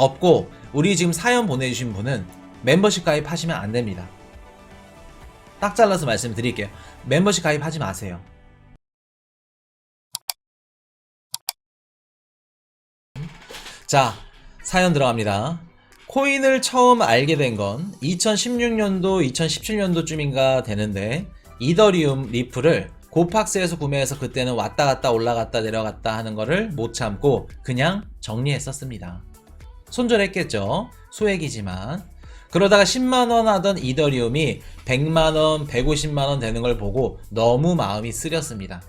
없고 우리 지금 사연 보내주신 분은 멤버십 가입하시면 안 됩니다. 딱 잘라서 말씀드릴게요. 멤버십 가입하지 마세요. 자, 사연 들어갑니다. 코인을 처음 알게 된 건 2016년도, 2017년도쯤인가 되는데 이더리움 리플을 고팍스에서 구매해서 그때는 왔다 갔다 올라갔다 내려갔다 하는 거를 못 참고 그냥 정리했었습니다. 손절했겠죠. 소액이지만. 그러다가 10만원 하던 이더리움이 100만원, 150만원 되는 걸 보고 너무 마음이 쓰렸습니다.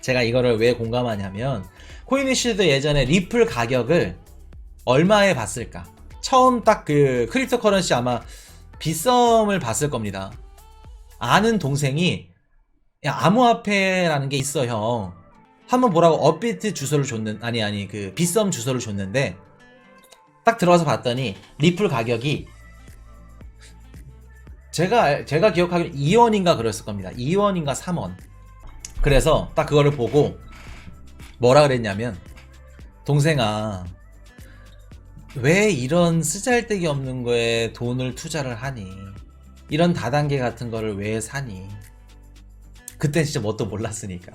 제가 이거를 왜 공감하냐면 코인이슈도 예전에 리플 가격을 얼마에 봤을까? 처음 딱 그 크립토 커런시 아마 비썸을 봤을 겁니다. 아는 동생이 야 암호화폐라는 게 있어 형. 한번 보라고 업비트 주소를 줬는 아니 아니 그 비썸 주소를 줬는데 딱 들어가서 봤더니 리플 가격이 제가 알- 제가 기억하기로 2원인가 그랬을 겁니다. 2원인가 3원. 그래서 딱 그거를 보고 뭐라 그랬냐면 동생아 왜 이런 쓰잘데기 없는 거에 돈을 투자를 하니 이런 다단계 같은 거를 왜 사니 그때 진짜 뭣도 몰랐으니까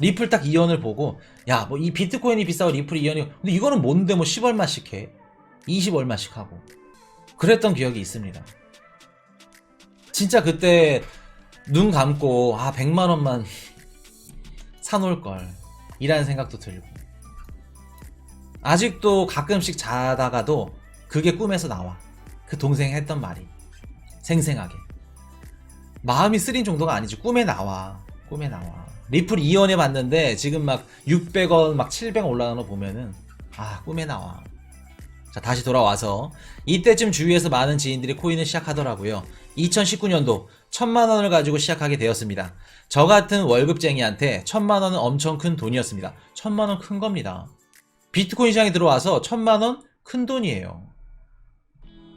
리플 딱 2원을 보고 야 뭐 이 비트코인이 비싸고 리플이 2원이 근데 이거는 뭔데? 뭐 10얼마씩 해? 20얼마씩 하고. 그랬던 기억이 있습니다. 진짜 그때 눈 감고 아 100만원만 사놓을 걸. 이라는 생각도 들고. 아직도 가끔씩 자다가도 그게 꿈에서 나와. 그 동생이 했던 말이. 생생하게. 마음이 쓰린 정도가 아니지. 꿈에 나와. 꿈에 나와 리플 2원에 봤는데 지금 막 600원 막 700원 올라가는 거 보면은 아 꿈에 나와. 자 다시 돌아와서. 이때쯤 주위에서 많은 지인들이 코인을 시작하더라고요. 2019년도 천만 원을 가지고 시작하게 되었습니다. 저 같은 월급쟁이한테 천만 원은 엄청 큰 돈이었습니다. 천만 원 큰 겁니다. 비트코인 시장에 들어와서 천만 원 큰 돈이에요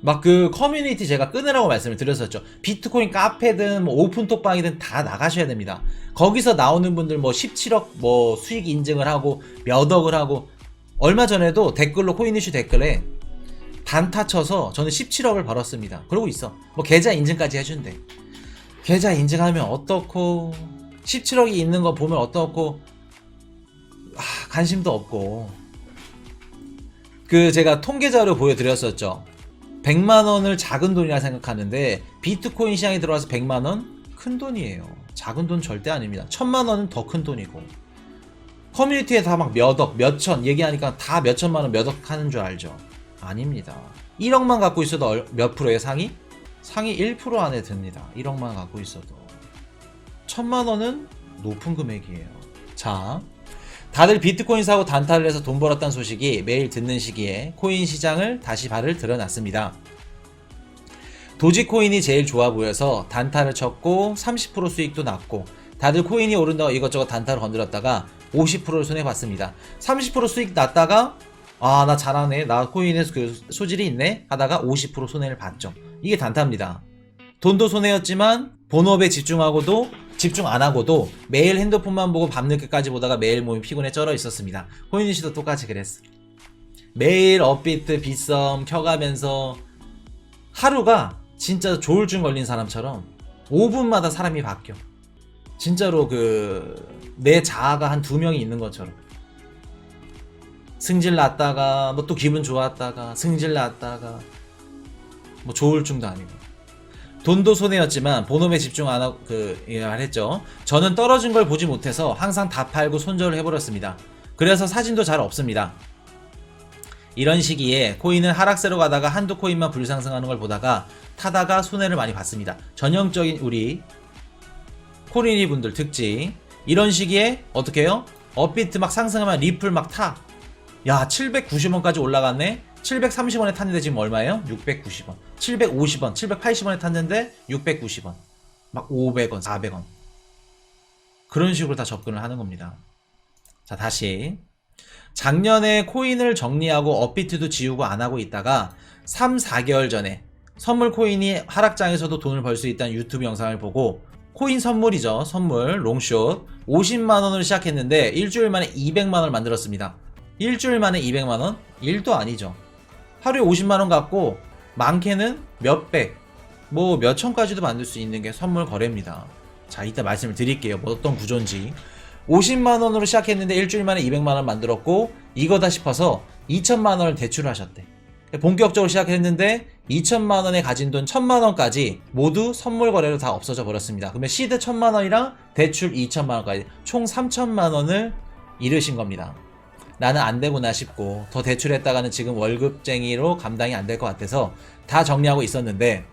막 그 커뮤니티 제가 끊으라고 말씀을 드렸었죠. 비트코인 카페든 뭐 오픈 톡방이든 다 나가셔야 됩니다. 거기서 나오는 분들 뭐 17억 뭐 수익 인증을 하고 몇 억을 하고 얼마 전에도 댓글로 코인 이슈 댓글에 단타 쳐서 저는 17억을 벌었습니다. 그러고 있어. 뭐 계좌 인증까지 해준대. 계좌 인증하면 어떻고 17억이 있는 거 보면 어떻고 아, 관심도 없고 그 제가 통계 자료 보여드렸었죠. 100만 원을 작은 돈이라 생각하는데 비트코인 시장에 들어와서 100만 원 큰 돈이에요. 작은 돈 절대 아닙니다. 천만 원은 더 큰 돈이고 커뮤니티에 다 막 몇 억, 몇천 얘기하니까 다 몇천만 원, 몇억 하는 줄 알죠? 아닙니다. 1억만 갖고 있어도 얼- 몇 프로의 상위? 상위 1% 안에 듭니다. 1억만 갖고 있어도 천만 원은 높은 금액이에요. 자, 다들 비트코인 사고 단타를 해서 돈 벌었다는 소식이 매일 듣는 시기에 코인 시장을 다시 발을 들여놨습니다. 도지코인이 제일 좋아 보여서 단타를 쳤고 30% 수익도 났고 다들 코인이 오른다고 이것저것 단타를 건드렸다가 50%를 손해봤습니다. 30% 수익 났다가 아 나 잘하네 나 코인에 그 소질이 있네 하다가 50% 손해를 봤죠. 이게 단타입니다. 돈도 손해였지만 본업에 집중하고도 집중 안 하고도 매일 핸드폰만 보고 밤늦게까지 보다가 매일 몸이 피곤해 쩔어 있었습니다. 호인이 씨도 똑같이 그랬어. 매일 업비트 비썸 켜가면서 하루가 진짜 조울증 걸린 사람처럼 5분마다 사람이 바뀌어. 진짜로 그 내 자아가 한 두 명이 있는 것처럼. 승질 났다가 뭐 또 기분 좋았다가 승질 났다가 뭐 조울증도 아니고. 돈도 손해였지만 본업에 집중 안 하고 그 예, 말했죠. 저는 떨어진 걸 보지 못해서 항상 다 팔고 손절을 해버렸습니다. 그래서 사진도 잘 없습니다. 이런 시기에 코인은 하락세로 가다가 한두 코인만 불상승하는 걸 보다가 타다가 손해를 많이 봤습니다. 전형적인 우리 코리니 분들 특징. 이런 시기에 어떻게 해요? 업비트 막 상승하면 리플 막 타. 야, 790원까지 올라갔네? 730원에 탔는데 지금 얼마예요? 690원. 750원, 780원에 탔는데 690원. 막 500원, 400원. 그런 식으로 다 접근을 하는 겁니다. 자, 다시. 작년에 코인을 정리하고 업비트도 지우고 안 하고 있다가 3, 4개월 전에 선물 코인이 하락장에서도 돈을 벌 수 있다는 유튜브 영상을 보고 코인 선물이죠. 선물 롱숏 50만 원으로 시작했는데 일주일 만에 200만 원을 만들었습니다. 일주일 만에 200만원? 일도 아니죠. 하루에 50만원 갖고 많게는 몇백, 뭐 몇천까지도 만들 수 있는 게 선물 거래입니다. 자, 이따 말씀을 드릴게요. 뭐 어떤 구조인지. 50만원으로 시작했는데 일주일 만에 200만원 만들었고, 이거다 싶어서 2천만원을 대출을 하셨대. 본격적으로 시작했는데 2천만 원에 가진 돈 1천만 원까지 모두 선물 거래로 다 없어져 버렸습니다. 그러면 시드 1천만 원이랑 대출 2천만 원까지 총 3천만 원을 잃으신 겁니다. 나는 안 되구나 싶고 더 대출했다가는 지금 월급쟁이로 감당이 안 될 것 같아서 다 정리하고 있었는데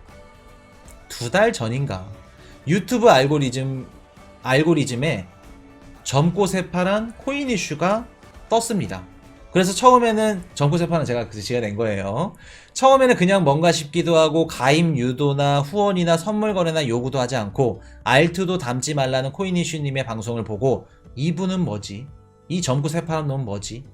두 달 전인가 유튜브 알고리즘 알고리즘에 젊고 새파란 코인 이슈가 떴습니다. 그래서 처음에는 정구세파는 제가 그 지어낸 거예요. 처음에는 그냥 뭔가 싶기도 하고 가입 유도나 후원이나 선물 거래나 요구도 하지 않고 알트도 담지 말라는 코인 이슈님의 방송을 보고 이분은 뭐지? 이 점구세파란 놈은 뭐지?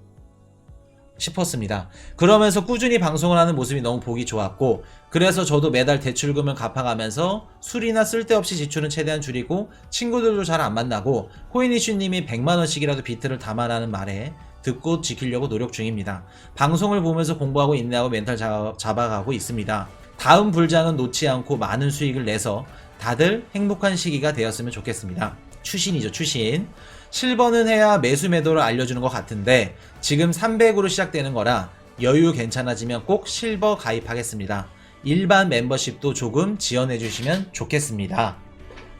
싶었습니다. 그러면서 꾸준히 방송을 하는 모습이 너무 보기 좋았고 그래서 저도 매달 대출금을 갚아가면서 술이나 쓸데없이 지출은 최대한 줄이고 친구들도 잘 안 만나고 코인이슈님이 100만원씩이라도 비트를 담아라는 말에 듣고 지키려고 노력 중입니다. 방송을 보면서 공부하고 인내하고 멘탈 잡- 잡아가고 있습니다. 다음 불장은 놓지 않고 많은 수익을 내서 다들 행복한 시기가 되었으면 좋겠습니다. 추신이죠, 추신. 실버는 해야 매수 매도를 알려주는 것 같은데 지금 300으로 시작되는 거라 여유 괜찮아지면 꼭 실버 가입하겠습니다. 일반 멤버십도 조금 지원해 주시면 좋겠습니다.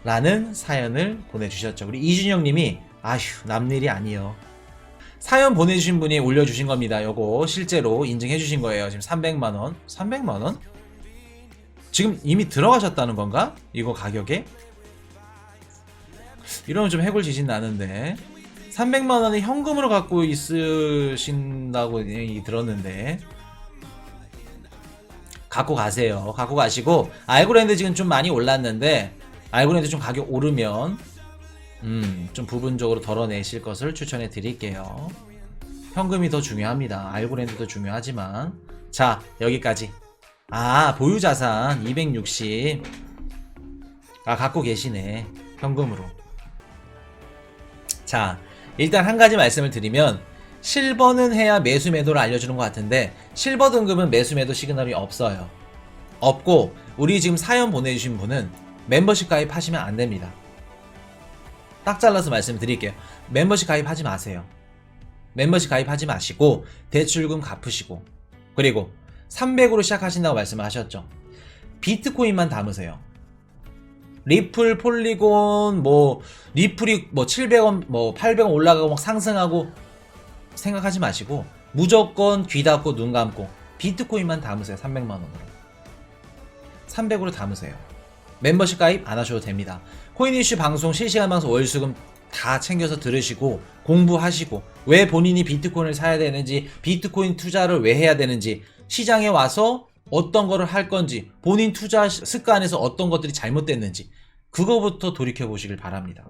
라는 사연을 보내주셨죠. 우리 이준영 님이 아휴 남일이 아니요. 사연 보내주신 분이 올려주신 겁니다. 요거 실제로 인증해 주신 거예요. 지금 300만원. 300만원? 지금 이미 들어가셨다는 건가? 이거 가격에? 이러면 좀 해골 지진 나는데. 300만원을 현금으로 갖고 있으신다고 들었는데. 갖고 가세요. 갖고 가시고, 알고랜드 지금 좀 많이 올랐는데, 알고랜드 좀 가격 오르면, 음, 좀 부분적으로 덜어내실 것을 추천해 드릴게요. 현금이 더 중요합니다. 알고랜드도 중요하지만. 자, 여기까지. 아, 보유자산 260. 아, 갖고 계시네. 현금으로. 자, 일단 한 가지 말씀을 드리면, 실버는 해야 매수 매도를 알려주는 것 같은데, 실버 등급은 매수 매도 시그널이 없어요. 없고, 우리 지금 사연 보내주신 분은 멤버십 가입하시면 안 됩니다. 딱 잘라서 말씀드릴게요. 멤버십 가입하지 마세요. 멤버십 가입하지 마시고 대출금 갚으시고 그리고 300으로 시작하신다고 말씀을 하셨죠. 비트코인만 담으세요. 리플, 폴리곤, 뭐 리플이 뭐 700원, 뭐 800원 올라가고 막 상승하고 생각하지 마시고 무조건 귀 닫고 눈 감고 비트코인만 담으세요. 300만 원으로. 300으로 담으세요. 멤버십 가입 안 하셔도 됩니다. 코인 이슈 방송 실시간 방송 월수금 다 챙겨서 들으시고 공부하시고 왜 본인이 비트코인을 사야 되는지 비트코인 투자를 왜 해야 되는지 시장에 와서 어떤 거를 할 건지 본인 투자 시- 습관에서 어떤 것들이 잘못됐는지 그거부터 돌이켜 보시길 바랍니다.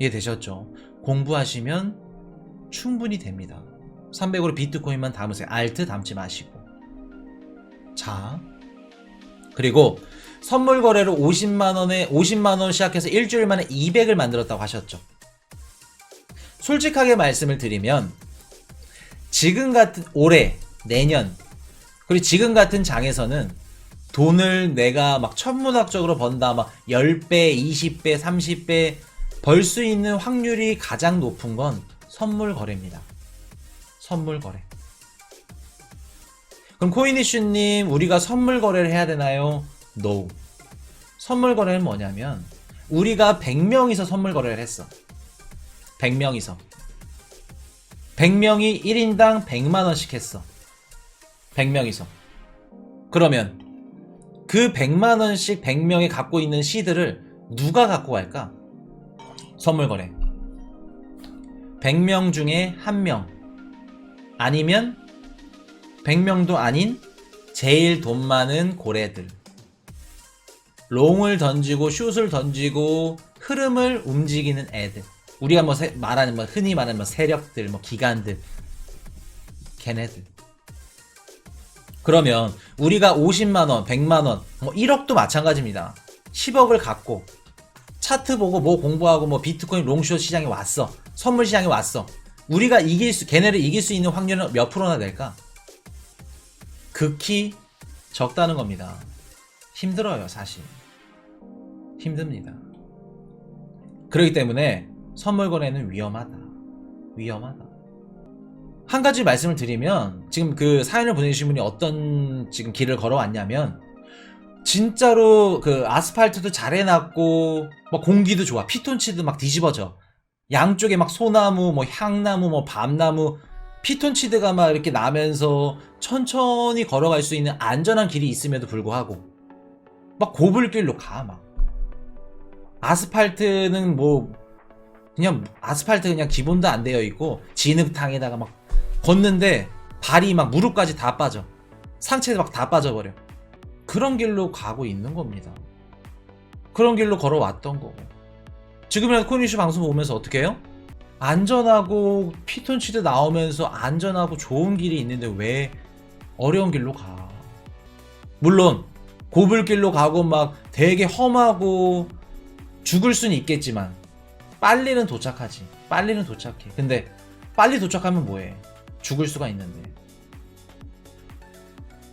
이해되셨죠? 공부하시면 충분히 됩니다. 300으로 비트코인만 담으세요. 알트 담지 마시고. 자. 그리고 선물 거래로 50만 원에 50만 원 시작해서 일주일 만에 200을 만들었다고 하셨죠. 솔직하게 말씀을 드리면 지금 같은 올해, 내년 그리고 지금 같은 장에서는 돈을 내가 막 천문학적으로 번다 막 10배, 20배, 30배 벌 수 있는 확률이 가장 높은 건 선물 거래입니다. 선물 거래. 그럼 코인이슈님 우리가 선물 거래를 해야 되나요? No. 선물 거래는 뭐냐면 우리가 100명이서 선물 거래를 했어. 100명이서. 100명이 1인당 100만 원씩 했어. 100명이서. 그러면 그 100만 원씩 100명이 갖고 있는 시드를 누가 갖고 갈까? 선물 거래. 100명 중에 1명. 아니면 100명도 아닌 제일 돈 많은 고래들. 롱을 던지고 슛을 던지고 흐름을 움직이는 애들. 우리가 뭐 세- 말하는 뭐 흔히 말하는 뭐 세력들, 뭐 기관들. 걔네들. 그러면 우리가 50만 원, 100만 원, 뭐 1억도 마찬가지입니다. 10억을 갖고 차트 보고 뭐 공부하고 뭐 비트코인 롱숏 시장에 왔어. 선물 시장에 왔어. 우리가 이길 수, 걔네를 이길 수 있는 확률은 몇 프로나 될까? 극히 적다는 겁니다. 힘들어요, 사실. 힘듭니다. 그렇기 때문에 선물 거래는 위험하다. 위험하다. 한 가지 말씀을 드리면 지금 그 사연을 보내주신 분이 어떤 지금 길을 걸어왔냐면 진짜로 그 아스팔트도 잘 해놨고 뭐 공기도 좋아. 피톤치드 막 뒤집어져. 양쪽에 막 소나무 뭐 향나무 뭐 밤나무 피톤치드가 막 이렇게 나면서 천천히 걸어갈 수 있는 안전한 길이 있음에도 불구하고 막 고불길로 가 막. 아스팔트는 뭐 그냥 아스팔트 그냥 기본도 안 되어 있고 진흙탕에다가 막 걷는데 발이 막 무릎까지 다 빠져 상체도 막다 빠져버려 그런 길로 가고 있는 겁니다 그런 길로 걸어왔던 거고 지금이라도 코니슈 방송 보면서 어떻게 해요? 안전하고 피톤치드 나오면서 안전하고 좋은 길이 있는데 왜 어려운 길로 가 물론 고불길로 가고 막 되게 험하고 죽을 수는 있겠지만 빨리는 도착하지. 빨리는 도착해. 근데 빨리 도착하면 뭐해? 죽을 수가 있는데.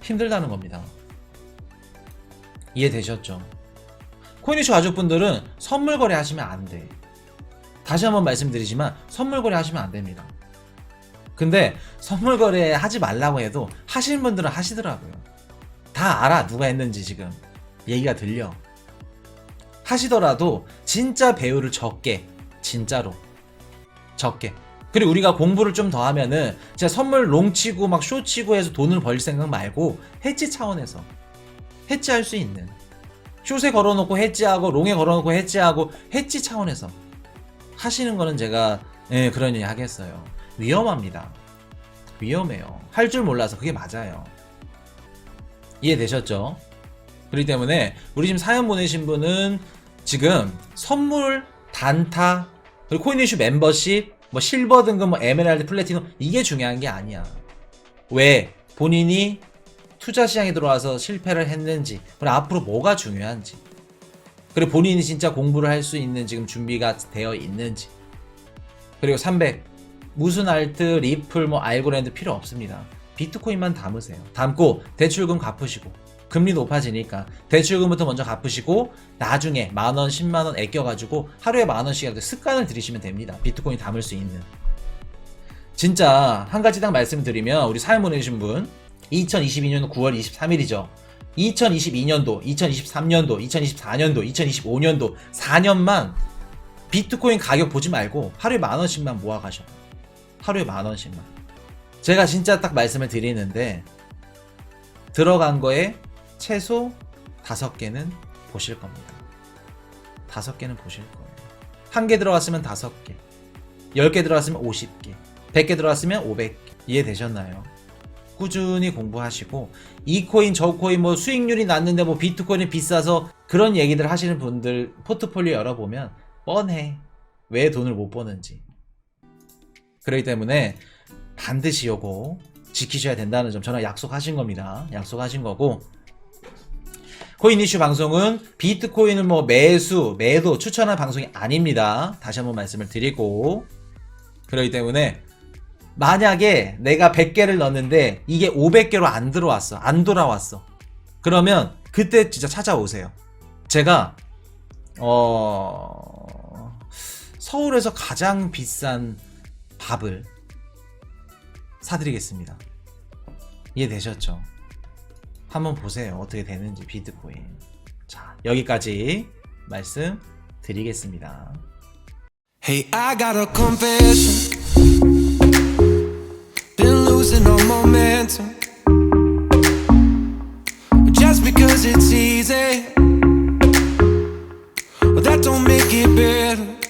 힘들다는 겁니다. 이해되셨죠? 코인이쇼 가족분들은 선물 거래 하시면 안 돼. 다시 한번 말씀드리지만 선물 거래 하시면 안 됩니다. 근데 선물 거래 하지 말라고 해도 하시는 분들은 하시더라고요. 다 알아 누가 했는지 지금 얘기가 들려. 하시더라도 진짜 배우를 적게 진짜로 적게 그리고 우리가 공부를 좀 더 하면은 진짜 선물 롱 치고 막 쇼 치고 해서 돈을 벌 생각 말고 해지 차원에서 해지할 수 있는 숏에 걸어놓고 해지하고 롱에 걸어놓고 해지하고 해지 차원에서 하시는 거는 제가 예, 그러니 하겠어요. 위험합니다. 위험해요. 할 줄 몰라서 그게 맞아요. 이해되셨죠? 그렇기 때문에 우리 지금 사연 보내신 분은 지금 선물, 단타, 그리고 코인이슈 멤버십, 뭐 실버 등급, 뭐 에메랄드, 플래티넘 이게 중요한 게 아니야. 왜 본인이 투자 시장에 들어와서 실패를 했는지, 그리고 앞으로 뭐가 중요한지, 그리고 본인이 진짜 공부를 할 수 있는 지금 준비가 되어 있는지, 그리고 300 무슨 알트, 리플, 뭐 알고랜드 필요 없습니다. 비트코인만 담으세요. 담고 대출금 갚으시고 금리 높아지니까 대출금부터 먼저 갚으시고 나중에 만원, 10만원 아껴가지고 하루에 만원씩 습관을 들이시면 됩니다. 비트코인 담을 수 있는. 진짜 한 가지 딱 말씀드리면 우리 사연 보내주신 분 2022년 9월 23일이죠. 2022년도, 2023년도, 2024년도, 2025년도 4년만 비트코인 가격 보지 말고 하루에 만 원씩만 모아 가셔. 하루에 만 원씩만. 제가 진짜 딱 말씀을 드리는데 들어간 거에 최소 다섯 개는 보실 겁니다. 다섯 개는 보실 거예요. 한 개 들어갔으면 다섯 개, 열개 들어갔으면 오십 개, 백개 들어갔으면 오백 개. 이해되셨나요? 꾸준히 공부하시고 이 코인 저 코인 뭐 수익률이 났는데 뭐 비트코인이 비싸서 그런 얘기들 하시는 분들 포트폴리오 열어보면 뻔해 왜 돈을 못 버는지 그렇기 때문에 반드시 요거 지키셔야 된다는 점 저는 약속하신 겁니다. 약속하신 거고 코인 이슈 방송은 비트코인을 뭐 매수, 매도 추천한 방송이 아닙니다. 다시 한번 말씀을 드리고 그렇기 때문에 만약에 내가 100개를 넣었는데 이게 500개로 안 들어왔어. 안 돌아왔어. 그러면 그때 진짜 찾아오세요. 제가 어 서울에서 가장 비싼 밥을 사드리겠습니다. 이해되셨죠? 한번 보세요. 어떻게 되는지 비트코인. 자, 여기까지 말씀 드리겠습니다. Hey, I got a confession. Been losing all momentum. Just because it's easy, that don't make it better.